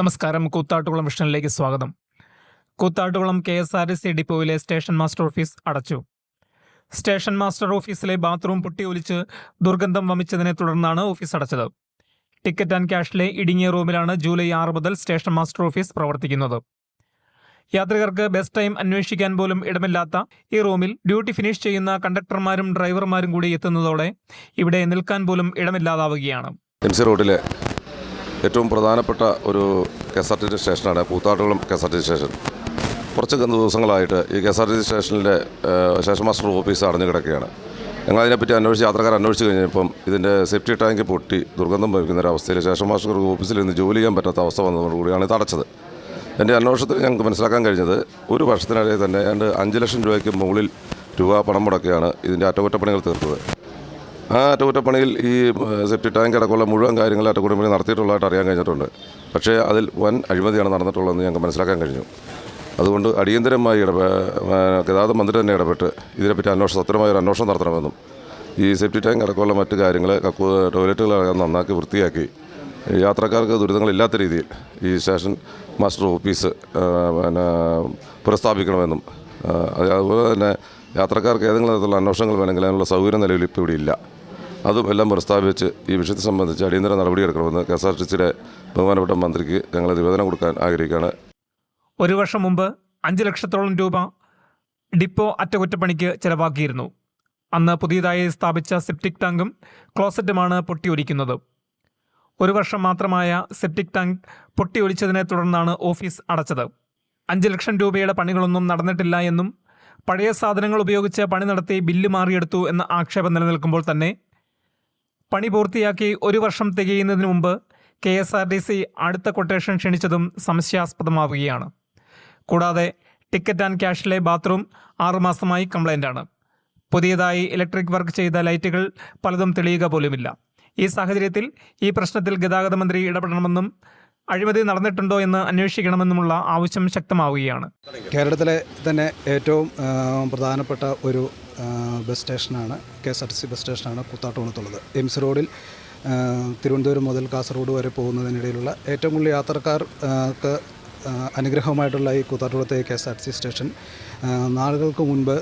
നമസ്കാരം. കൂത്താട്ടുകുളം വിഷനിലേക്ക് സ്വാഗതം. Koothattukulam K S R C ഡിപ്പോയിലെ station master office അടച്ചു. സ്റ്റേഷൻ മാസ്റ്റർ ഓഫീസിലെ ബാത്റൂം പൊട്ടിയൊലിച്ച് ദുർഗന്ധം വമിച്ചതിനെ തുടർന്നാണ് ഓഫീസ് അടച്ചത്. ടിക്കറ്റ് ആൻഡ് ക്യാഷിലെ ഇടുങ്ങിയ റൂമിലാണ് ജൂലൈ ആറ് മുതൽ സ്റ്റേഷൻ മാസ്റ്റർ ഓഫീസ് പ്രവർത്തിക്കുന്നത്. യാത്രികർക്ക് ബസ് ടൈം അന്വേഷിക്കാൻ പോലും ഇടമില്ലാത്ത ഈ റൂമിൽ ഡ്യൂട്ടി ഫിനിഷ് ചെയ്യുന്ന കണ്ടക്ടർമാരും ഡ്രൈവർമാരും കൂടി എത്തുന്നതോടെ ഇവിടെ നിൽക്കാൻ പോലും ഇടമില്ലാതാവുകയാണ്. എം സി റോഡിലെ ഏറ്റവും പ്രധാനപ്പെട്ട ഒരു K S R T C സ്റ്റേഷനാണ് Koothattukulam K S R T C station കുറച്ച് ദിവസങ്ങളായിട്ട് ഈ K S R T C സ്റ്റേഷനിലെ സ്റ്റേഷൻ മാസ്റ്റർ ഓഫീസ് അടഞ്ഞു കിടക്കുകയാണ്. ഞങ്ങൾ അതിനെപ്പറ്റി അന്വേഷിച്ച് യാത്രക്കാർ അന്വേഷിച്ച് കഴിഞ്ഞപ്പം ഇതിന്റെ സേഫ്റ്റി ടാങ്ക് പൊട്ടി ദുർഗന്ധം ഭവിക്കുന്ന ഒരു അവസ്ഥയിൽ സ്റ്റേഷൻ മാസ്റ്റർ ഓഫീസിൽ നിന്ന് ജോലി ചെയ്യാൻ പറ്റാത്ത അവസ്ഥ വന്നതോടുകൂടിയാണ് ഇത് അടച്ചത്. എന്റെ അന്വേഷണത്തിൽ ഞങ്ങൾക്ക് മനസ്സിലാക്കാൻ കഴിഞ്ഞത് ഒരു വർഷത്തിനിടയിൽ തന്നെ ഏതാണ്ട് അഞ്ച് ലക്ഷം രൂപയ്ക്ക് മുകളിൽ രൂപ പണം മുടക്കിയാണ് ഇതിന്റെ അറ്റകുറ്റപ്പണികൾ തീർത്തത്. ആ അറ്റകുറ്റപ്പണിയിൽ ഈ സെപ്റ്റി ടാങ്ക് അടക്കമുള്ള മുഴുവൻ കാര്യങ്ങൾ അറ്റകുറ്റപ്പണി നടത്തിയിട്ടുള്ളതായിട്ട് അറിയാൻ കഴിഞ്ഞിട്ടുണ്ട്. പക്ഷേ അതിൽ വൻ അഴിമതിയാണ് നടന്നിട്ടുള്ളതെന്ന് ഞങ്ങൾക്ക് മനസ്സിലാക്കാൻ കഴിഞ്ഞു. അതുകൊണ്ട് അടിയന്തരമായി ഗതാഗത മന്ത്രി തന്നെ ഇടപെട്ട് ഇതിനെപ്പറ്റി അന്വേഷണം സത്യമായ ഒരു അന്വേഷണം നടത്തണമെന്നും ഈ സെപ്റ്റി ടാങ്ക് അടക്കമുള്ള മറ്റ് കാര്യങ്ങൾ കക്കു ടോയ്ലറ്റുകളൊക്കെ നന്നാക്കി വൃത്തിയാക്കി യാത്രക്കാർക്ക് ദുരിതങ്ങളില്ലാത്ത രീതിയിൽ ഈ സ്റ്റേഷൻ മാസ്റ്റർ ഓഫീസ് പിന്നെ പുനഃസ്ഥാപിക്കണമെന്നും അതുപോലെ തന്നെ യാത്രക്കാർക്ക് ഏതെങ്കിലും തരത്തിലുള്ള അന്വേഷണങ്ങൾ വേണമെങ്കിൽ അതിനുള്ള സൗകര്യം നിലവിൽ ഇപ്പോൾ ഇവിടെ ഇല്ല. അതും എല്ലാം പ്രസ്താവിച്ച് ഈ വിഷയത്തെ സംബന്ധിച്ച് അടിയന്തര നടപടിയെടുക്കണമെന്ന് കെ എസ് ആർ ടി സിയുടെ ബഹുമാനപ്പെട്ട മന്ത്രിക്ക് ഞങ്ങൾ നിവേദനം കൊടുക്കാൻ ആഗ്രഹിക്കുകയാണ്. ഒരു വർഷം മുമ്പ് അഞ്ച് ലക്ഷത്തോളം രൂപ ഡിപ്പോ അറ്റകുറ്റപ്പണിക്ക് ചെലവാക്കിയിരുന്നു. അന്ന് പുതിയതായി സ്ഥാപിച്ച സെപ്റ്റിക് ടാങ്കും ക്ലോസറ്റുമാണ് പൊട്ടിയൊലിക്കുന്നത്. ഒരു വർഷം മാത്രമായ സെപ്റ്റിക് ടാങ്ക് പൊട്ടിയൊലിച്ചതിനെ തുടർന്നാണ് ഓഫീസ് അടച്ചത്. അഞ്ച് ലക്ഷം രൂപയുടെ പണികളൊന്നും നടന്നിട്ടില്ല എന്നും പഴയ സാധനങ്ങൾ ഉപയോഗിച്ച് പണി നടത്തി ബില്ല് മാറിയെടുത്തു എന്ന ആക്ഷേപം നിലനിൽക്കുമ്പോൾ തന്നെ പണി പൂർത്തിയാക്കി ഒരു വർഷം തികയുന്നതിന് മുമ്പ് K S R T C അടുത്ത കൊട്ടേഷൻ ക്ഷണിച്ചതും സംശയാസ്പദമാവുകയാണ്. കൂടാതെ ടിക്കറ്റ് ആൻഡ് ക്യാഷിലെ ബാത്റൂം ആറുമാസമായി കംപ്ലൈന്റാണ് പുതിയതായി ഇലക്ട്രിക് വർക്ക് ചെയ്ത ലൈറ്റുകൾ പലതും തെളിയുക പോലുമില്ല. ഈ സാഹചര്യത്തിൽ ഈ പ്രശ്നത്തിൽ ഗതാഗത മന്ത്രി ഇടപെടണമെന്നും അഴിമതി നടന്നിട്ടുണ്ടോ എന്ന് അന്വേഷിക്കണമെന്നുമുള്ള ആവശ്യം ശക്തമാവുകയാണ്. കേരളത്തിലെ തന്നെ ഏറ്റവും പ്രധാനപ്പെട്ട ഒരു ബസ് സ്റ്റേഷനാണ് K S R T C bus സ്റ്റേഷനാണ് കൂത്താട്ടോണത്തുള്ളത് എംസ് റോഡിൽ തിരുവനന്തപുരം മുതൽ കാസർഗോഡ് വരെ പോകുന്നതിനിടയിലുള്ള ഏറ്റവും കൂടുതൽ യാത്രക്കാർക്ക് അനുഗ്രഹമായിട്ടുള്ള ഈ കൂത്താട്ടുകുളത്തെ K S R T C station നാളുകൾക്ക് മുൻപ്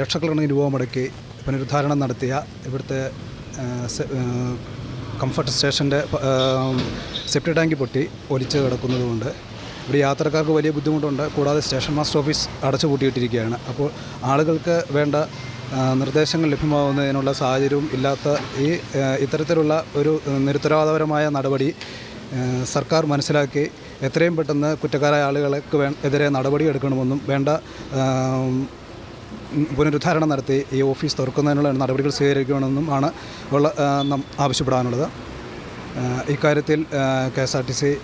ലക്ഷക്കണക്കിന് രൂപ മുടക്കി പുനരുദ്ധാരണം നടത്തിയ ഇവിടുത്തെ കംഫർട്ട് സ്റ്റേഷന്റെ സെപ്റ്റി ടാങ്ക് പൊട്ടി ഒലിച്ച് കിടക്കുന്നതുകൊണ്ട്. ഇവിടെ യാത്രക്കാർക്ക് വലിയ ബുദ്ധിമുട്ടുണ്ട്. കൂടാതെ സ്റ്റേഷൻ മാസ്റ്റർ ഓഫീസ് അടച്ചു പൂട്ടിയിട്ടിരിക്കുകയാണ്. അപ്പോൾ ആളുകൾക്ക് വേണ്ട നിർദ്ദേശങ്ങൾ ലഭ്യമാവുന്നതിനുള്ള സാഹചര്യവും ഇല്ലാത്ത ഈ ഇത്തരത്തിലുള്ള ഒരു നിരുത്തരവാദപരമായ നടപടി സർക്കാർ മനസ്സിലാക്കി എത്രയും പെട്ടെന്ന് കുറ്റക്കാരായ ആളുകൾക്ക് എതിരെ നടപടിയെടുക്കണമെന്നും വേണ്ട പുനരുദ്ധാരണം നടത്തി ഈ ഓഫീസ് തുറക്കുന്നതിനുള്ള നടപടികൾ സ്വീകരിക്കണമെന്നും ആണ് ഉള്ള ആവശ്യപ്പെടാനുള്ളത്. ഇക്കാര്യത്തിൽ K S R T C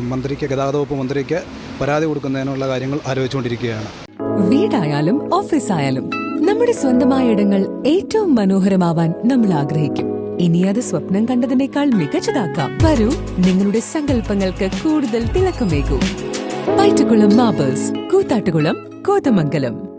മന്ത്രിക്ക് ഗതാഗത വകുപ്പ് മന്ത്രിക്ക് പരാതി കൊടുക്കുന്നതിനുള്ള കാര്യങ്ങൾ ആലോചിച്ചുകൊണ്ടിരിക്കുകയാണ്. വീടായാലും ഓഫീസായാലും നമ്മുടെ സ്വന്തമായ ഇടങ്ങൾ ഏറ്റവും മനോഹരമാവാൻ നമ്മൾ ആഗ്രഹിക്കും. ഇനി അത് സ്വപ്നം കണ്ടതിനേക്കാൾ മികച്ചതാക്കാം. വരൂ നിങ്ങളുടെ സങ്കല്പങ്ങൾക്ക് കൂടുതൽ തിളക്കമേകൂ. പൈറ്റുകുളം മാബേഴ്സ് കൂത്താട്ടുകുളം കോതമംഗലം.